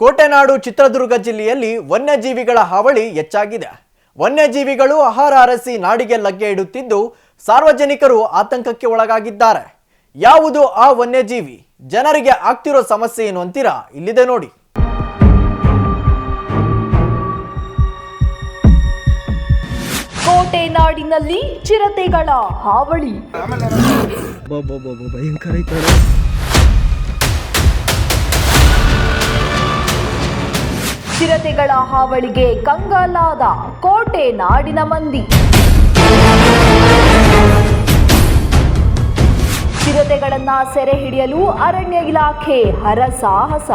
ಕೋಟೆನಾಡು ಚಿತ್ರದುರ್ಗ ಜಿಲ್ಲೆಯಲ್ಲಿ ವನ್ಯಜೀವಿಗಳ ಹಾವಳಿ ಹೆಚ್ಚಾಗಿದೆ. ವನ್ಯಜೀವಿಗಳು ಆಹಾರ ಅರಸಿ ನಾಡಿಗೆ ಲಗ್ಗೆ ಇಡುತ್ತಿದ್ದು ಸಾರ್ವಜನಿಕರು ಆತಂಕಕ್ಕೆ ಒಳಗಾಗಿದ್ದಾರೆ. ಯಾವುದು ಆ ವನ್ಯಜೀವಿ? ಜನರಿಗೆ ಆಗ್ತಿರೋ ಸಮಸ್ಯೆ ಏನು ಅಂತೀರಾ? ಇಲ್ಲಿದೆ ನೋಡಿ. ಕೋಟೆ ನಾಡಿನಲ್ಲಿ ಚಿರತೆಗಳ ಹಾವಳಿ. ಭಯಂಕರ ಚಿರತೆಗಳ ಹಾವಳಿಗೆ ಕಂಗಾಲಾದ ಕೋಟೆ ನಾಡಿನ ಮಂದಿ. ಚಿರತೆಗಳನ್ನ ಸೆರೆ ಹಿಡಿಯಲು ಅರಣ್ಯ ಇಲಾಖೆ ಹರಸಾಹಸ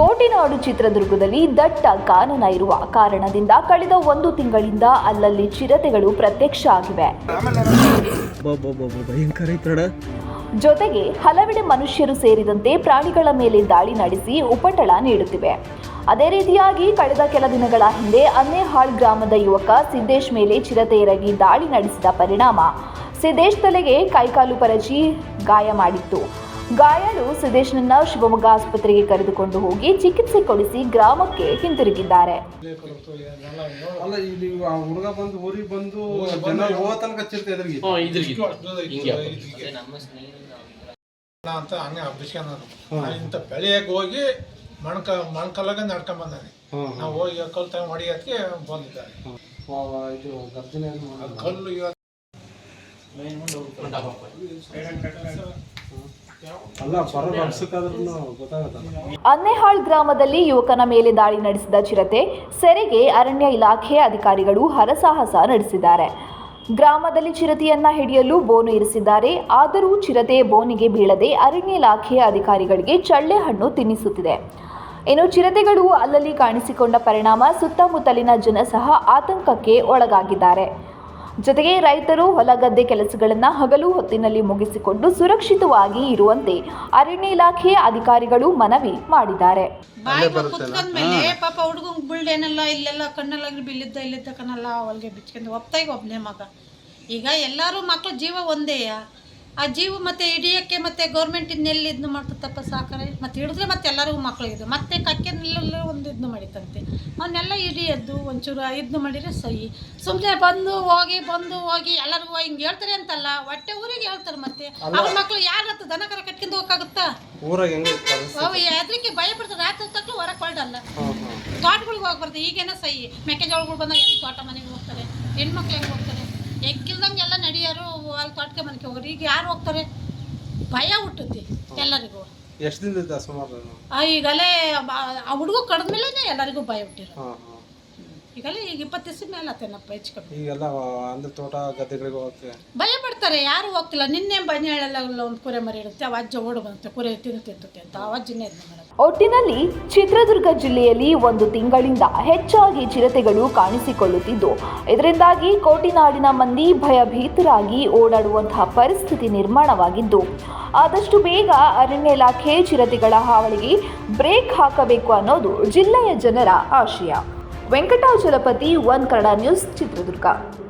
ಕೋಟಿನಾಡು ಚಿತ್ರದುರ್ಗದಲ್ಲಿ ದಟ್ಟ ಕಾನನ ಇರುವ ಕಾರಣದಿಂದ ಕಳೆದ ಒಂದು ತಿಂಗಳಿಂದ ಅಲ್ಲಲ್ಲಿ ಚಿರತೆಗಳು ಪ್ರತ್ಯಕ್ಷ ಆಗಿವೆ. ಜೊತೆಗೆ ಹಲವೆಡೆ ಮನುಷ್ಯರು ಸೇರಿದಂತೆ ಪ್ರಾಣಿಗಳ ಮೇಲೆ ದಾಳಿ ನಡೆಸಿ ಉಪಟಳ ನೀಡುತ್ತಿವೆ. ಅದೇ ರೀತಿಯಾಗಿ ಕಳೆದ ಕೆಲ ದಿನಗಳ ಹಿಂದೆ ಅನ್ನೇಹಾಳ್ ಗ್ರಾಮದ ಯುವಕ ಸಿದ್ದೇಶ್ ಮೇಲೆ ಚಿರತೆ ಎರಗಿ ದಾಳಿ ನಡೆಸಿದ ಪರಿಣಾಮ ಸಿದ್ದೇಶ್ ತಲೆಗೆ ಕೈಕಾಲು ಪರಚಿ ಗಾಯ ಮಾಡಿತ್ತು. ಗಾಯಾಳು ಸಿದ್ದೇಶ್ನನ್ನ ಶಿವಮೊಗ್ಗ ಆಸ್ಪತ್ರೆಗೆ ಕರೆದುಕೊಂಡು ಹೋಗಿ ಚಿಕಿತ್ಸೆ ಕೊಡಿಸಿ ಗ್ರಾಮಕ್ಕೆ ಹಿಂತಿರುಗಿದ್ದಾರೆ. ಅಲ್ಲ ಇಲ್ಲಿ ಆ ಹುಡುಗ ಬಂದು ಅಂತ ಹಂಗೆ ಹಬ್ಬಿಸ್ಕೊಂಡನು ಇಂಥ ಬೆಳೆಯಕ್ಕೆ ಹೋಗಿ ಮಣ್ಕ ಮಣ್ಕಲ್ಲಾಗ ನಡ್ಕೊಂಡ್ ಬಂದಾನೆ. ನಾವು ಹೋಗಿ ಕಲ್ ತಗೊಂಡು ಹೊಡಿಯೋದಕ್ಕೆ ಬಂದಿದ್ದಾರೆ. ಕಲ್ಲು ಇವತ್ತು ಅನ್ನೇಹಾಳ್ ಗ್ರಾಮದಲ್ಲಿ ಯುವಕನ ಮೇಲೆ ದಾಳಿ ನಡೆಸಿದ ಚಿರತೆ ಸೆರೆಗೆ ಅರಣ್ಯ ಇಲಾಖೆ ಅಧಿಕಾರಿಗಳು ಹರಸಾಹಸ ನಡೆಸಿದ್ದಾರೆ. ಗ್ರಾಮದಲ್ಲಿ ಚಿರತೆಯನ್ನ ಹಿಡಿಯಲು ಬೋನು ಇರಿಸಿದ್ದಾರೆ. ಆದರೂ ಚಿರತೆ ಬೋನಿಗೆ ಬೀಳದೆ ಅರಣ್ಯ ಇಲಾಖೆಯ ಅಧಿಕಾರಿಗಳಿಗೆ ಚಳ್ಳೆ ಹಣ್ಣು ತಿನ್ನಿಸುತ್ತಿದೆ. ಇನ್ನು ಚಿರತೆಗಳು ಅಲ್ಲಲ್ಲಿ ಕಾಣಿಸಿಕೊಂಡ ಪರಿಣಾಮ ಸುತ್ತಮುತ್ತಲಿನ ಜನ ಸಹ ಆತಂಕಕ್ಕೆ ಒಳಗಾಗಿದ್ದಾರೆ. ಜೊತೆಗೆ ರೈತರು ಹೊಲಗದ್ದೆ ಕೆಲಸಗಳನ್ನು ಹಗಲು ಹೊತ್ತಿನಲ್ಲಿ ಮುಗಿಸಿಕೊಂಡು ಸುರಕ್ಷಿತವಾಗಿ ಇರುವಂತೆ ಅರಣ್ಯ ಇಲಾಖೆ ಅಧಿಕಾರಿಗಳು ಮನವಿ ಮಾಡಿದ್ದಾರೆ. ಪಾಪ ಹುಡುಗಂಗ್ ಬುಳ್ಳೆನೆಲ್ಲ ಇಲ್ಲೆಲ್ಲ ಕಣ್ಣಲ್ಲಾಗಿ ಬಿಲ್ಲಿದ್ದ ಇಲ್ಲಿದ್ದ ಕಣ್ಣಲ್ಲ ಹೊಲ್ಗೆ ಬಿಚ್ಕೊಂಡು ಒಪ್ತಾಯಿಗೆ ಒಬ್ಬನೇ ಮಗ. ಈಗ ಎಲ್ಲರೂ ಮಕ್ಕಳು ಜೀವ ಒಂದೇಯ ಆ ಜೀವ ಮತ್ತೆ ಹಿಡಿಯೋಕ್ಕೆ ಮತ್ತೆ ಗೌರ್ಮೆಂಟ್ ಇನ್ನೆಲ್ಲಿ ಇದನ್ನು ಮಾಡ್ತಪ್ಪ ಸಾಕಾರೆ? ಮತ್ತೆ ಹಿಡಿದ್ರೆ ಮತ್ತೆ ಎಲ್ಲರಿಗೂ ಮಕ್ಕಳು ಇದು. ಮತ್ತೆ ಕಕ್ಕೆನೆಲ್ಲ ಒಂದು ಇದನ್ನು ಮಾಡಿತಂತೆ ಅವನ್ನೆಲ್ಲ ಹಿಡಿಯೋದು ಒಂಚೂರು ಇದನ್ನು ಮಾಡಿದ್ರೆ ಸಹಿ. ಸುಮ್ಮನೆ ಬಂದು ಹೋಗಿ ಬಂದು ಹೋಗಿ ಎಲ್ಲರಿಗೂ ಹಿಂಗೆ ಹೇಳ್ತಾರೆ ಅಂತಲ್ಲ ಹೊಟ್ಟೆ ಊರಿಗೆ ಹೇಳ್ತಾರೆ ಮತ್ತೆ. ಅವ್ರ ಮಕ್ಳು ಯಾರ ದನ ಕರ ಕಟ್ಕೊಂಡು ಹೋಗಕ್ಕಾಗುತ್ತಾ? ಅವು ಹೆದ್ರಿಕೆ ಭಯ ಪಡ್ತಾರೆ. ರಾತ್ರಿ ತಕ್ಕೂ ಹೊರಗೆ ಹೊರಡಲ್ಲ ತೋಟಗಳಿಗೆ ಹೋಗ್ಬಾರ್ದು. ಈಗೇನೋ ಸಹಿ. ಮೆಕ್ಕೆಜೋಳಗಳು ಬಂದಾಗ ಎಲ್ಲಿ ತೋಟ ಮನೆಗೆ ಹೋಗ್ತಾರೆ? ಹೆಣ್ಮಕ್ಳು ಹೆಂಗೆ ಹೋಗ್ತಾರೆ? ಎಕ್ಕಿಲ್ದಂಗೆಲ್ಲ ನಡಿಯೋರು ಅಲ್ಲಿ ತೋಟಕ್ಕೆ ಮನೆಗೆ ಹೋಗ್ರಿ. ಈಗ ಯಾರು ಹೋಗ್ತಾರೆ? ಭಯ ಹುಟ್ಟುತ್ತೆ ಎಲ್ಲರಿಗೂ. ಎಷ್ಟು ದಿನದಿಂದ ಸುಮಾರು? ಆ, ಈಗಲೇ ಬ- ಆ ಹುಡುಗ ಕಡ್ದ್ಮೇಲೆ ಎಲ್ಲರಿಗೂ ಭಯ ಹುಟ್ಟಿರೋ ಹಾಂ ಹಾಂ. ಈಗಲೇ ಈಗ ಇಪ್ಪತ್ತು ದಿವಸ ಮೇಲೆ ಆತೇನಪ್ಪ ಹೆಚ್ಚು ಕಮ್ಮಿ. ಈಗೆಲ್ಲ ಅಂದ್ರೆ ತೋಟ ಗದ್ದೆಗಳಿಗೆ ಹೋಗಕ್ಕೆ ಭಯ ಪಡ್ತಾರೆ ಯಾರು ಹೋಗ್ತಿಲ್ಲ. ನಿನ್ನೆ ಬನ್ನಿ ಹೇಳಲ್ಲ ಒಂದು ಕುರೆ ಮರಿ ಇರುತ್ತೆ ಅವ ಅಜ್ಜ ಓಡು ಬಂತೆ ಕುರೆ ತಿಂದು ತಿಂತುತ್ತೆ ಅಂತ. ಆ ಅಜ್ಜನೇ ಒಟ್ಟಿನಲ್ಲಿ ಚಿತ್ರದುರ್ಗ ಜಿಲ್ಲೆಯಲ್ಲಿ ಒಂದು ತಿಂಗಳಿಂದ ಹೆಚ್ಚಾಗಿ ಚಿರತೆಗಳು ಕಾಣಿಸಿಕೊಳ್ಳುತ್ತಿದ್ದು, ಇದರಿಂದಾಗಿ ಕೋಟಿನಾಡಿನ ಮಂದಿ ಭಯಭೀತರಾಗಿ ಓಡಾಡುವಂತಹ ಪರಿಸ್ಥಿತಿ ನಿರ್ಮಾಣವಾಗಿದ್ದು, ಆದಷ್ಟು ಬೇಗ ಅರಣ್ಯ ಇಲಾಖೆ ಚಿರತೆಗಳ ಹಾವಳಿಗೆ ಬ್ರೇಕ್ ಹಾಕಬೇಕು ಅನ್ನೋದು ಜಿಲ್ಲೆಯ ಜನರ ಆಶಯ. Venkatachalapathi, one Kannada news, Chitradurga.